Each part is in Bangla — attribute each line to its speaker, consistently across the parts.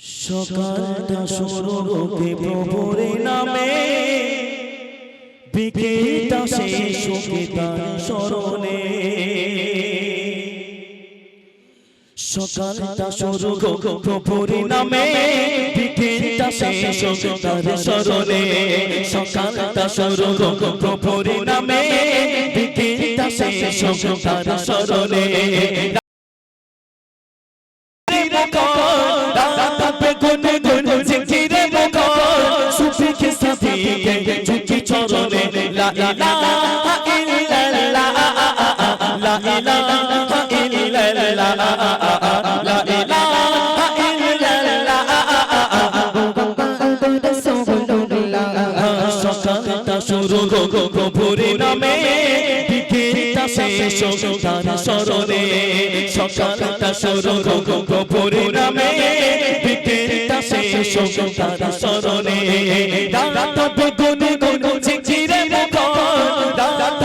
Speaker 1: সকালটা শুরু রূপে প্রভুরে নামে। বিকেলটা শেষ হোকে তার স্মরণে। সকালটা হোক প্রভুরে নামে। বিকেলটা শেষ হোক তার স্মরণে। সকালটা হোক প্রভুরে নামে। বিকেলটা শেষ হোক তার স্মরণে। প্রভুরে নামে বিকেলটা শেষ তার স্মরণে সকালটা শুরু প্রভুরে নামে বিকেলটা শেষ তার স্মরণে রাত বেগুন গুন ঝিঝিরে মুখ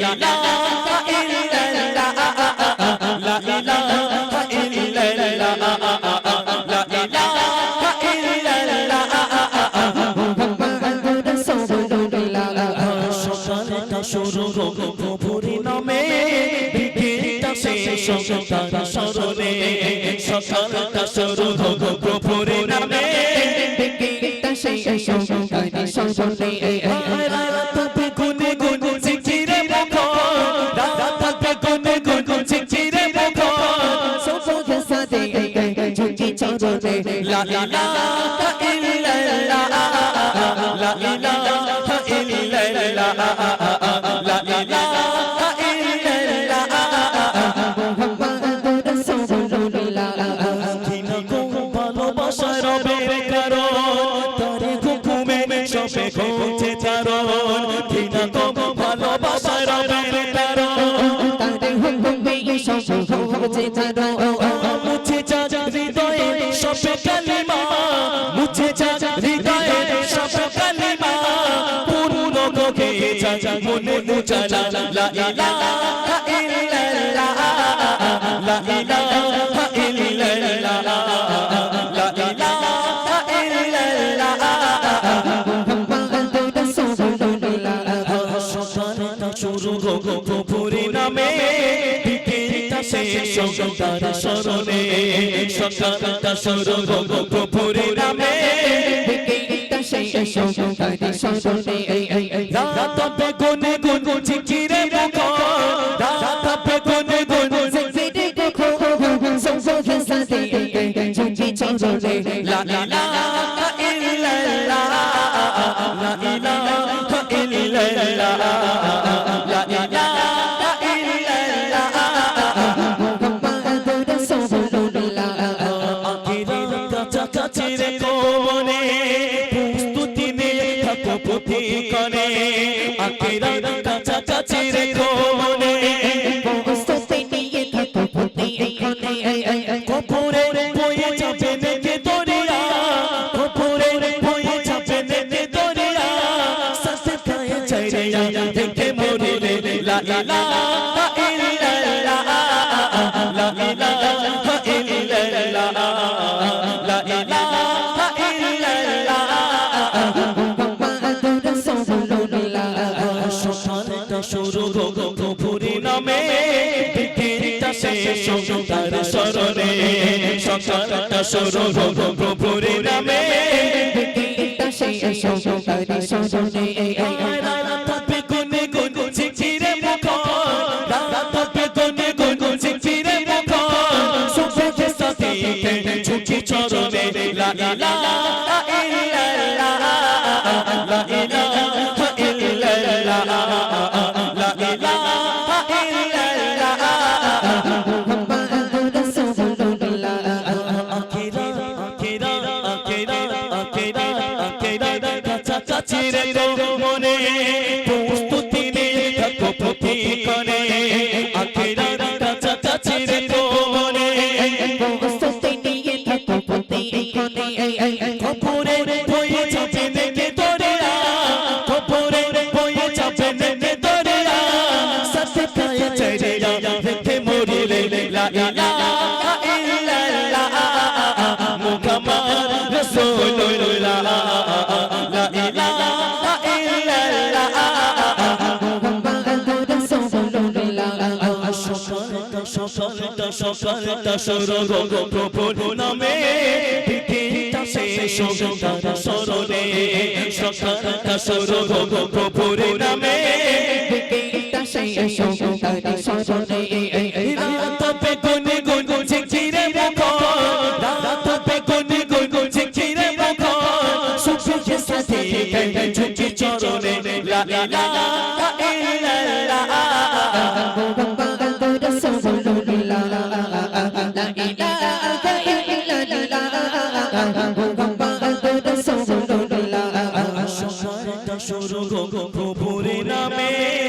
Speaker 1: লা ইলাহা ইল্লাল্লাহ লা ইলাহা ইল্লাল্লাহ লা ইলাহা ইল্লাল্লাহ সকালটা শুরু হোক প্রভুর নামে সকালটা শুরু লা ইলাহা ইল্লাল্লাহ, লা ইলাহা ইল্লাল্লাহ, লা ইলাহা ইল্লাল্লাহ কিনা কো ভালোবাসার রবে কারণ তারে হুকুমে সবে ঘটে চারণ কিনা কো ভালোবাসার রবে কারণ মুছে মনে উজালা লা ইলাহা ইল্লাল্লাহ লা ইলাহা ইল্লাল্লাহ লা ইলাহা ইল্লাল্লাহ সকালটা শুরু হোক প্রভুর নামে বিকেলটা শেষ হোক তার স্মরণে সকালটা শুরু হোক প্রভুর নামে রাত বেগুনে গুন থাকো প্রতিক্ষণে আখিরাত কাছাকাছি রেখো মনে কপুরে বয়ে যাবে শুরু প্রভুর নামে তার স্মরণে সকালটা শুরু হোক নামে রাত বেগুনে তো মনে প্রস্তুতি নিয়ে থাকো প্রতি করে খপরে হয়ে যাবে নেকে দরিয়া খপরে হয়ে যাবে নেকে দরিয়া সাথে কায়ে সরগ প্রভুর নামে শেষ তার সরণে সকালটা সরগ প্রভুর নামে। রাত পে গুনে গুন ঝিঝিরে মুখ রাত পে গুনে গুন ঝিঝিরে মুখ। সুখে সাথে ঝুঁকি চরণে লা ইলাহা ইল্লাল্লাহ সকালটা শুরু প্রভুর নামে।